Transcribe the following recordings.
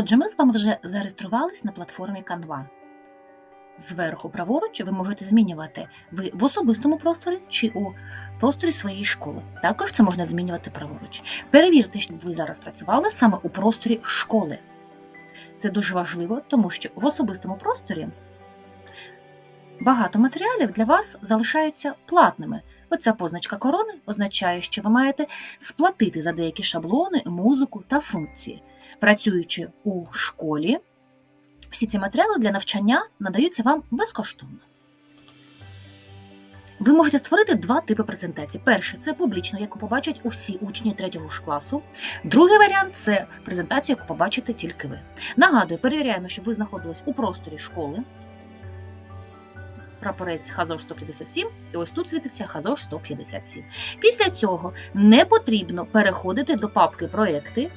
Отже, ми з вами вже зареєструвались на платформі Canva. Зверху праворуч ви можете змінювати ви в особистому просторі чи у просторі своєї школи. Також це можна змінювати праворуч. Перевірте, щоб ви зараз працювали саме у просторі школи. Це дуже важливо, тому що в особистому просторі багато матеріалів для вас залишаються платними. Оця позначка корони означає, що ви маєте сплатити за деякі шаблони, музику та функції. Працюючи у школі, всі ці матеріали для навчання надаються вам безкоштовно. Ви можете створити два типи презентацій. Перше це публічно, яку побачать усі учні третього ж класу. Другий варіант це презентацію, яку побачите тільки ви. Нагадую, перевіряємо, щоб ви знаходились у просторі школи. Прапорець Хазош 157, і ось тут світиться Хазош 157. Після цього не потрібно переходити до папки проекти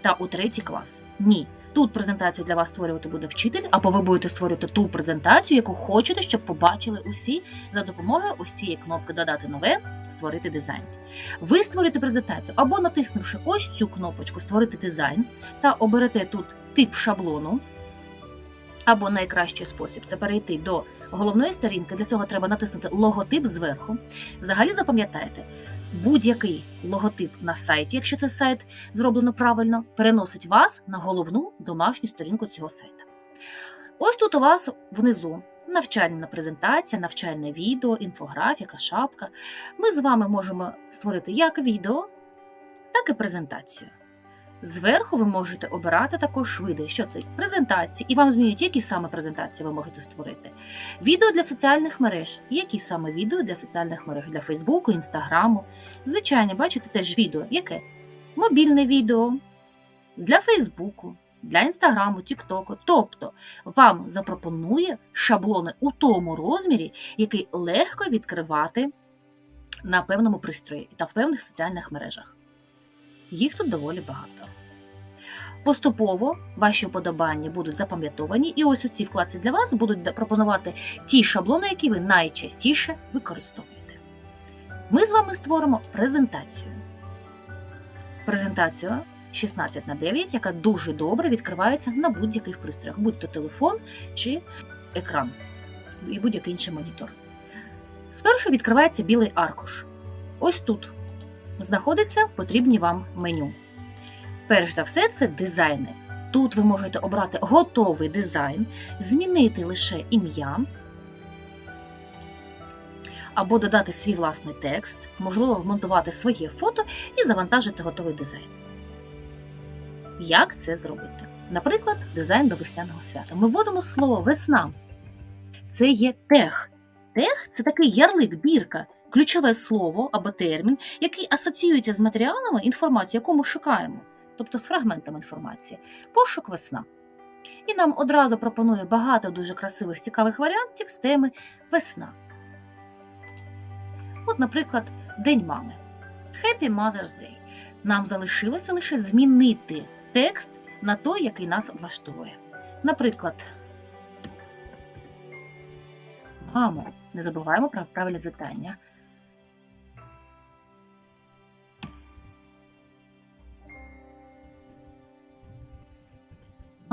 та у третій клас. Ні. Тут презентацію для вас створювати буде вчитель, або ви будете створювати ту презентацію, яку хочете, щоб побачили усі за допомогою ось цієї кнопки Додати нове, створити дизайн. Ви створюєте презентацію або натиснувши ось цю кнопочку Створити дизайн та оберете тут тип шаблону. Або найкращий спосіб це перейти до головної сторінки. Для цього треба натиснути логотип зверху. Взагалі запам'ятайте, будь-який логотип на сайті, якщо це сайт зроблено правильно, переносить вас на головну домашню сторінку цього сайта. Ось тут у вас внизу навчальна презентація, навчальне відео, інфографіка, шапка. Ми з вами можемо створити як відео, так і презентацію. Зверху ви можете обирати також види, що це презентації, і вам змінюють, які саме презентації ви можете створити. Відео для соціальних мереж. Які саме відео для соціальних мереж? Для Фейсбуку, Інстаграму. Звичайно, бачите теж відео. Яке? Мобільне відео для Фейсбуку, для Інстаграму, Тіктоку. Тобто вам запропонує шаблони у тому розмірі, який легко відкривати на певному пристрої та в певних соціальних мережах. Їх тут доволі багато. Поступово ваші вподобання будуть запам'ятовані, і ось у цій вкладці для вас будуть пропонувати ті шаблони, які ви найчастіше використовуєте. Ми з вами створимо презентацію. Презентацію 16 на 9, яка дуже добре відкривається на будь-яких пристроях, будь то телефон чи екран і будь-який інший монітор. Спершу відкривається білий аркуш. Ось тут знаходиться потрібні вам меню. Перш за все, це дизайни. Тут ви можете обрати готовий дизайн, змінити лише ім'я, або додати свій власний текст, можливо, вмонтувати своє фото і завантажити готовий дизайн. Як це зробити? Наприклад, дизайн до весняного свята. Ми вводимо слово весна. Це є тех. Тех це такий ярлик, бірка, ключове слово або термін, який асоціюється з матеріалами інформації, яку ми шукаємо, тобто з фрагментами інформації, пошук весна. І нам одразу пропонує багато дуже красивих цікавих варіантів з теми весна. От, наприклад, День мами. Happy Mother's Day. Нам залишилося лише змінити текст на той, який нас влаштовує. Наприклад, мамо, не забуваємо про правильне звітання.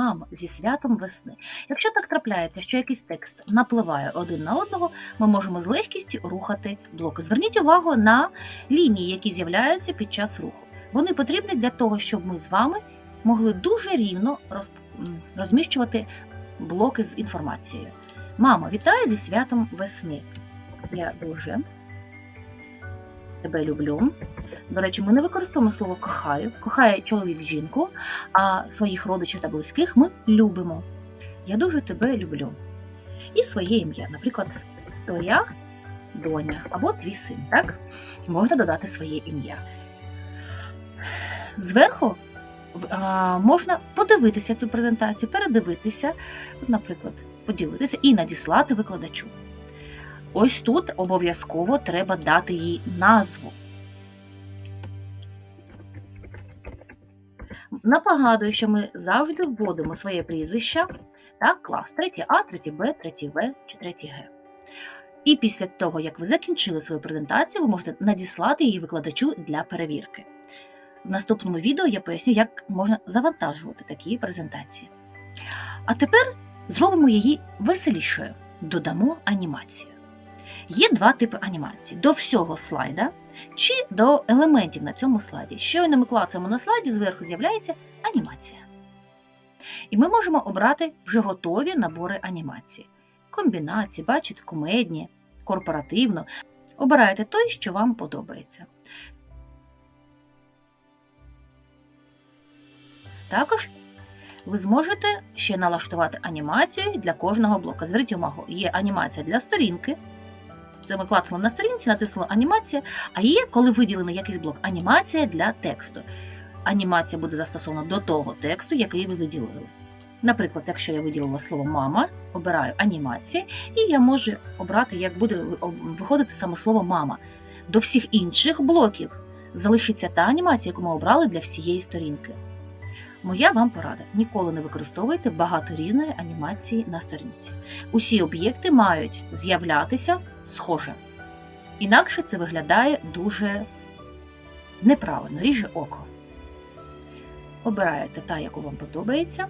Мамо, зі святом весни. Якщо так трапляється, що якийсь текст напливає один на одного, ми можемо з легкістю рухати блоки. Зверніть увагу на лінії, які з'являються під час руху. Вони потрібні для того, щоб ми з вами могли дуже рівно роз... розміщувати блоки з інформацією. Мамо, вітаю зі святом весни. Я дуже тебе люблю. До речі, ми не використовуємо слово кохаю. Кохає чоловік жінку, а своїх родичів та близьких ми любимо. Я дуже тебе люблю. І своє ім'я, наприклад, твоя доня або твій син. Так? Можна додати своє ім'я. Зверху можна подивитися цю презентацію, передивитися, наприклад, поділитися і надіслати викладачу. Ось тут обов'язково треба дати їй назву. Напагадую, що ми завжди вводимо своє прізвище, так, клас 3А, 3Б, 3В чи 3Г. І після того, як ви закінчили свою презентацію, ви можете надіслати її викладачу для перевірки. В наступному відео я поясню, як можна завантажувати такі презентації. А тепер зробимо її веселішою. Додамо анімацію. Є два типи анімації: до всього слайда чи до елементів на цьому слайді. Щойно ми клацаємо на слайді, зверху з'являється анімація. І ми можемо обрати вже готові набори анімації. Комбінації, бачите, комедні, корпоративно. Обирайте той, що вам подобається. Також ви зможете ще налаштувати анімацію для кожного блока. Зверніть увагу, є анімація для сторінки. Це ми клацали на сторінці, натиснули анімація, а є, коли виділений якийсь блок, анімація для тексту. Анімація буде застосована до того тексту, який ви виділили. Наприклад, якщо я виділила слово мама, обираю анімація, і я можу обрати, як буде виходити саме слово мама. До всіх інших блоків залишиться та анімація, яку ми обрали для всієї сторінки. Моя вам порада: ніколи не використовуйте багато різної анімації на сторінці. Усі об'єкти мають з'являтися схоже. Інакше це виглядає дуже неправильно, ріже око. Обираєте та, яку вам подобається.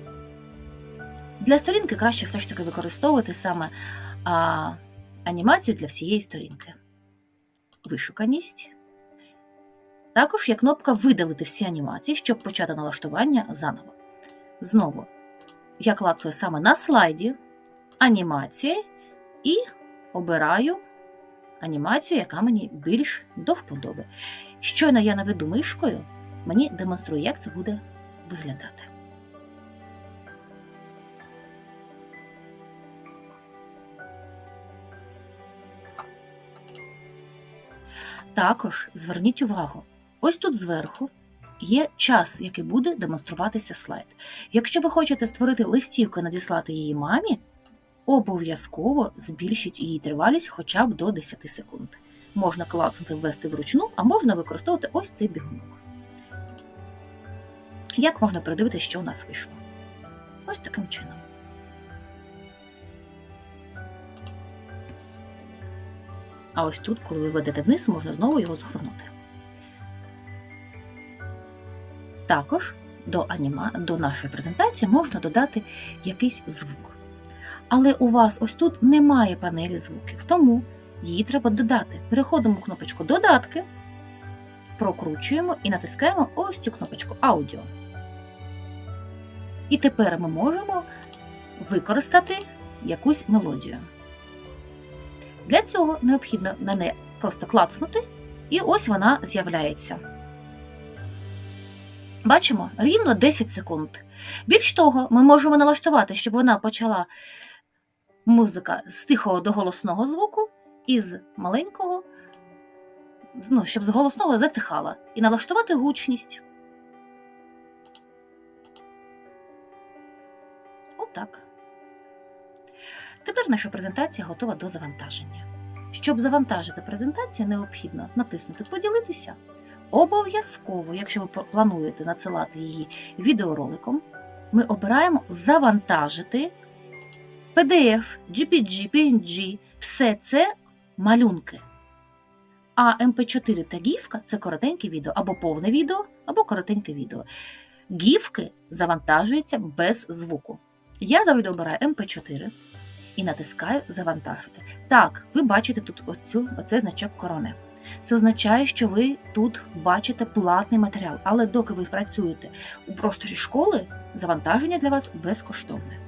Для сторінки краще все ж таки використовувати саме а, анімацію для всієї сторінки. Вишуканість. Також є кнопка Видалити всі анімації, щоб почати налаштування заново. Знову, я клацаю саме на слайді анімація і обираю анімацію, яка мені більш до вподоби. Щойно я наведу мишкою, мені демонструє, як це буде виглядати. Також зверніть увагу, ось тут зверху є час, який буде демонструватися слайд. Якщо ви хочете створити листівку і надіслати її мамі, обов'язково збільшіть її тривалість хоча б до 10 секунд. Можна клацнути ввести вручну, а можна використовувати ось цей бігунок. Як можна передивитися, що у нас вийшло? Ось таким чином. А ось тут, коли ви ведете вниз, можна знову його згорнути. Також до, аніма... до нашої презентації можна додати якийсь звук. Але у вас ось тут немає панелі звуків, тому її треба додати. Переходимо в кнопочку Додатки, прокручуємо і натискаємо ось цю кнопочку Аудіо. І тепер ми можемо використати якусь мелодію. Для цього необхідно на неї просто клацнути, і ось вона з'являється. Бачимо рівно 10 секунд. Більш того, ми можемо налаштувати, щоб вона почала музика з тихого до голосного звуку і з маленького, ну, щоб з голосного затихала, і налаштувати гучність. Отак. Тепер наша презентація готова до завантаження. Щоб завантажити презентацію, необхідно натиснути Поділитися. Обов'язково, якщо ви плануєте надсилати її відеороликом, ми обираємо Завантажити PDF, GPG, PNG, все це малюнки. А MP4 та гіфка це коротеньке відео, або повне відео, або коротеньке відео. Гіфки завантажуються без звуку. Я завжди обираю MP4 і натискаю Завантажити. Так, ви бачите тут оцю, оцей значок корони. Це означає, що ви тут бачите платний матеріал, але доки ви працюєте у просторі школи, завантаження для вас безкоштовне.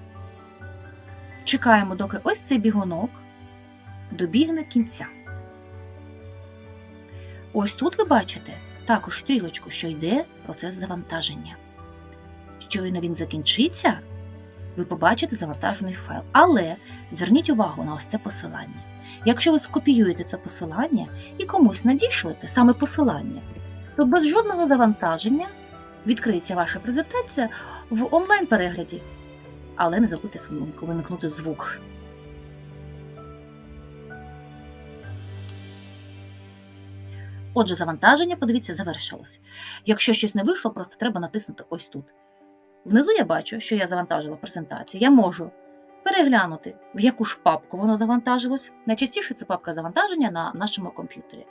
Чекаємо, доки ось цей бігунок добігне кінця. Ось тут ви бачите також стрілочку, що йде процес завантаження. Щойно він закінчиться, ви побачите завантажений файл. Але зверніть увагу на ось це посилання. Якщо ви скопіюєте це посилання і комусь надішлете саме посилання, то без жодного завантаження відкриється ваша презентація в онлайн-перегляді. Але не забудьте вимикнути звук. Отже, завантаження, подивіться, завершилось. Якщо щось не вийшло, просто треба натиснути ось тут. Внизу я бачу, що я завантажила презентацію. Я можу переглянути, в яку ж папку воно завантажилось. Найчастіше це папка завантаження на нашому комп'ютері.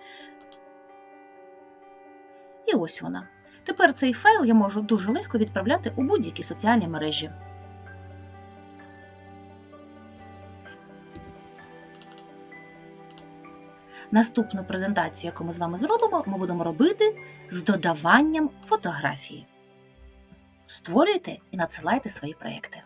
І ось вона. Тепер цей файл я можу дуже легко відправляти у будь-які соціальні мережі. Наступну презентацію, яку ми з вами зробимо, ми будемо робити з додаванням фотографії. Створюйте і надсилайте свої проекти.